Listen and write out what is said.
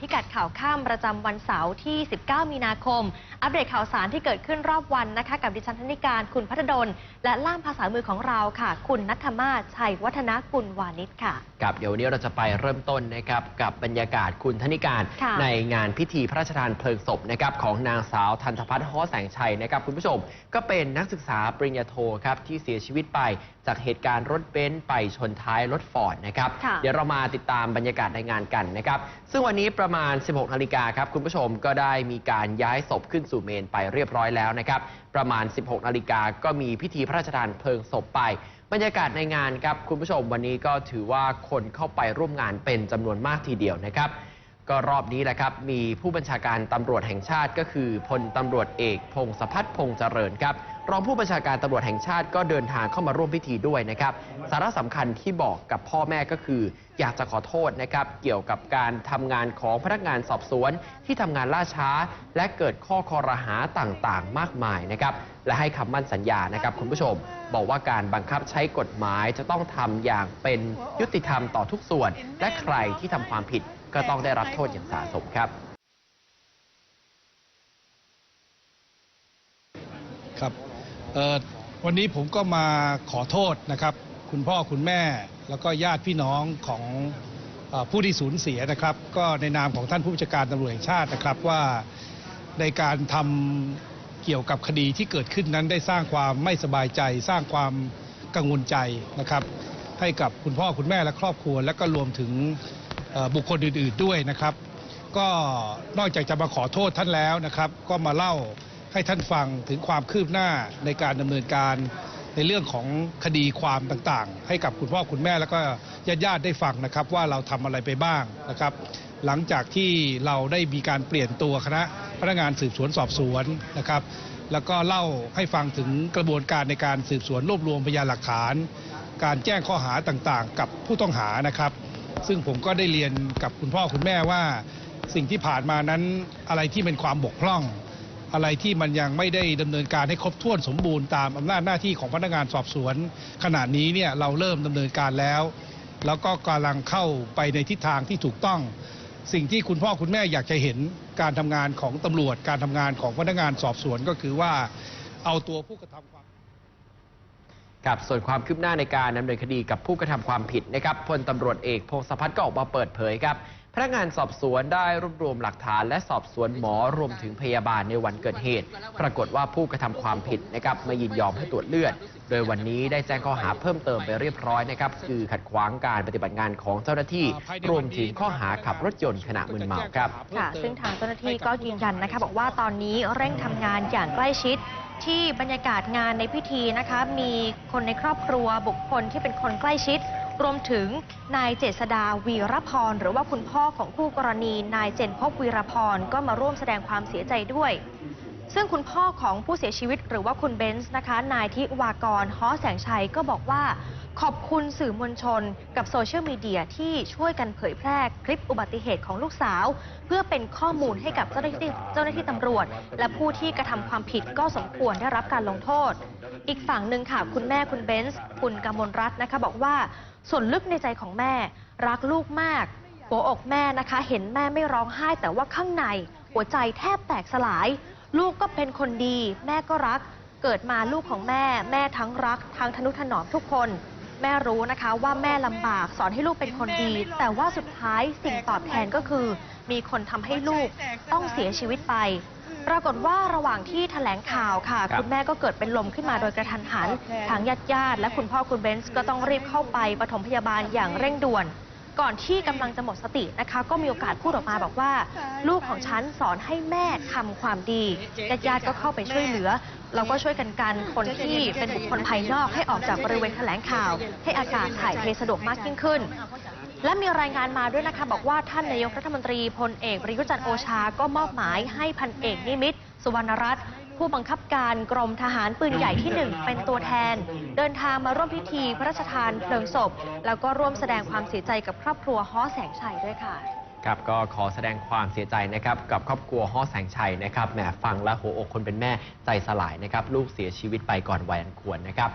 พิกัดข่าวข้ามประจำวันเสาร์ที่ 19 มีนาคม อัปเดตข่าวสารที่เกิดขึ้นรอบวันนะคะ กับดิฉันธนิการคุณพัฒดล และล่ามภาษามือของเราค่ะ คุณนัทมาศชัยวัฒนกุลวานิชค่ะครับเดี๋ยววันนี้เราจะไปเริ่มต้นนะครับกับบรรยากาศคุณธนิการค่ะในงานพิธีพระราชทานเพลิงศพนะครับของนางสาวทันทพัฒน์ฮ้อแสงชัยนะครับคุณผู้ชม ก็เป็นนักศึกษาปริญญาโทครับที่เสียชีวิตไปจากเหตุการณ์รถเบนซ์ไปชนท้ายรถฟอร์ดนะครับค่ะเดี๋ยวเรามาติดตามบรรยากาศในงานกันนะครับซึ่งวันนี้ประมาณ 16 นาฬิกาครับ คุณผู้ชมก็ได้มีการย้ายศพขึ้นสู่เมนไปเรียบร้อยแล้วนะครับ ประมาณ 16 นาฬิกาก็มีพิธีพระราชทานเพลิงศพไป บรรยากาศในงานครับ คุณผู้ชมวันนี้ก็ถือว่าคนเข้าไปร่วมงานเป็นจำนวนมากทีเดียวนะครับ ก็รอบนี้แหละครับ มีผู้บัญชาการตำรวจแห่งชาติก็คือพลตำรวจเอกพงศพัฒน์พงษ์เจริญครับ รองผู้บัญชาการตำรวจแห่งชาติก็เดินทางเข้ามาร่วมพิธีด้วยนะครับ สาระสำคัญที่บอกกับพ่อแม่ก็คือ อยากจะขอโทษนะครับ เกี่ยวกับการทำงานของพนักงานสอบสวน ที่ทำงานล่าช้า และเกิดข้อคอรหาต่างๆ มากมายนะครับ และให้คำมั่นสัญญานะครับคุณผู้ชม บอกว่าการบังคับใช้กฎหมายจะต้องทำอย่างเป็นยุติธรรมต่อทุกส่วน และใครที่ทำความผิดก็ต้องได้รับโทษอย่างสาสมครับครับ วันนี้ผมก็มาขอโทษนะครับ คุณพ่อคุณแม่แล้วก็ญาติพี่น้องของผู้ที่สูญเสียนะครับ ก็ในนามของท่านผู้บัญชาการตำรวจแห่งชาตินะครับว่าในการทำเกี่ยวกับคดีที่เกิดขึ้นนั้นได้สร้างความไม่สบายใจ สร้างความกังวลใจนะครับ ให้กับคุณพ่อคุณแม่และครอบครัว และก็รวมถึงบุคคลอื่น ๆด้วยนะครับ ก็นอกจากจะมาขอโทษท่านแล้วนะครับ ก็มาเล่า ให้ท่านฟังถึงความคืบหน้าในการดำเนินการในเรื่องของคดีความต่างๆ ให้กับคุณพ่อคุณแม่แล้วก็ญาติๆได้ฟังนะครับ ว่าเราทำอะไรไปบ้างนะครับ หลังจากที่เราได้มีการเปลี่ยนตัวคณะพนักงานสืบสวนสอบสวนนะครับ แล้วก็เล่าให้ฟังถึงกระบวนการในการสืบสวนรวบรวมพยานหลักฐาน การแจ้งข้อหาต่างๆ กับผู้ต้องหานะครับ ซึ่งผมก็ได้เรียนกับคุณพ่อคุณแม่ว่า สิ่งที่ผ่านมานั้นอะไรที่เป็นความบกพร่อง อะไรที่มันยังไม่ได้ดำเนินการให้ครบถ้วนสมบูรณ์ตามอำนาจหน้าที่ของพนักงานสอบสวน ขณะนี้เนี่ยเราเริ่มดำเนินการแล้ว แล้วก็กำลังเข้าไปในทิศทางที่ถูกต้อง สิ่งที่คุณพ่อคุณแม่อยากจะเห็นการทำงานของตำรวจ การทำงานของพนักงานสอบสวนก็คือว่าเอาตัวผู้กระทำความครับส่วนความคืบหน้าในการดำเนินคดีกับผู้กระทำความผิดนะครับพลตำรวจเอกพงศพัฒน์ก็ออกมาเปิดเผยครับ พนักงานสอบสวนได้รวบรวมหลักฐานและสอบสวนหมอรวมถึงพยาบาลในวันเกิดเหตุ ปรากฏว่าผู้กระทำความผิดนะครับไม่ยินยอมให้ตรวจเลือด โดยวันนี้ได้แจ้งข้อหาเพิ่มเติมไปเรียบร้อยนะครับคือขัดขวางการปฏิบัติงานของเจ้าหน้าที่ รวมถึงข้อหาขับรถยนต์ขณะมึนเมาครับค่ะซึ่งทางเจ้าหน้าที่ก็ยืนยันนะคะบอกว่าตอนนี้เร่งทำงานอย่างใกล้ชิดที่บรรยากาศงานในพิธีนะคะมีคนในครอบครัวบุคคลที่เป็นคนใกล้ชิด รวมถึงนายเจษดาวีรพร หรือว่าคุณพ่อของคู่กรณีนายเจนพบวีรพรก็มาร่วมแสดงความเสียใจด้วย ซึ่งคุณพ่อของผู้เสียชีวิตหรือว่าคุณเบนซ์นะคะ นายทิวากรฮ้อแสงชัยก็บอกว่าขอบคุณสื่อมวลชนกับโซเชียลมีเดียที่ช่วยกันเผยแพร่คลิปอุบัติเหตุของลูกสาว เพื่อเป็นข้อมูลให้กับเจ้าหน้าที่เจ้าหน้าที่ตำรวจ และผู้ที่กระทำความผิดก็สมควรได้รับการลงโทษ อีกฝั่งหนึ่งค่ะคุณแม่คุณเบนซ์คุณกมลรัตน์นะคะ บอกว่าส่วนลึกในใจของแม่ รักลูกมากหัวอกแม่นะคะ เห็นแม่ไม่ร้องไห้ แต่ว่าข้างใน หัวใจแทบแตกสลาย ลูกก็เป็นคนดี แม่ก็รัก เกิดมาลูกของแม่ แม่ทั้งรัก ทั้งทนุถนอมทุกคน แม่รู้นะคะว่าแม่ลำบากสอนให้ลูกเป็นคนดี แต่ว่าสุดท้ายสิ่งตอบแทนก็คือ มีคนทำให้ลูกต้องเสียชีวิตไป ปรากฏว่าระหว่างที่แถลงข่าวค่ะครับคุณแม่ก็เกิดเป็นลมขึ้นมาโดยกระทันหัน ทางญาติญาติๆและคุณพ่อคุณเบนซ์ก็ต้องรีบเข้าไปปฐมพยาบาลอย่างเร่งด่วน ก่อนที่กำลังจะหมดสตินะคะ ก็มีโอกาสพูดออกมาบอกว่า ลูกของฉันสอนให้แม่ทำความดีญาติญาติๆก็เข้าไปช่วยเหลือ เราก็ช่วยกันกันคนที่เป็นบุคคลภายนอกให้ออกจากบริเวณแถลงข่าว ให้อากาศถ่ายเทสะดวกมากยิ่งขึ้น และมีรายงานมาด้วยนะคะบอกว่าท่านนายกรัฐมนตรีพลเอกประยุจันทร์โอชา ก็มอบหมายให้พันเอกนิมิตรสุวรรณรัตน์ผู้บังคับการกรมทหารปืนใหญ่ที่หนึ่งเป็นตัวแทน เดินทางมาร่วมพิธีพระราชทานเพลิงศพ แล้วก็ร่วมแสดงความเสียใจกับครอบครัวฮ้อแสงชัยด้วยค่ะครับก็ขอแสดงความเสียใจนะครับกับครอบครัวฮ้อแสงชัยนะครับแหมฟังแล้วหัวอกคนเป็นแม่ใจสลายนะครับลูกเสียชีวิตไปก่อนวัยอันควรนะครับ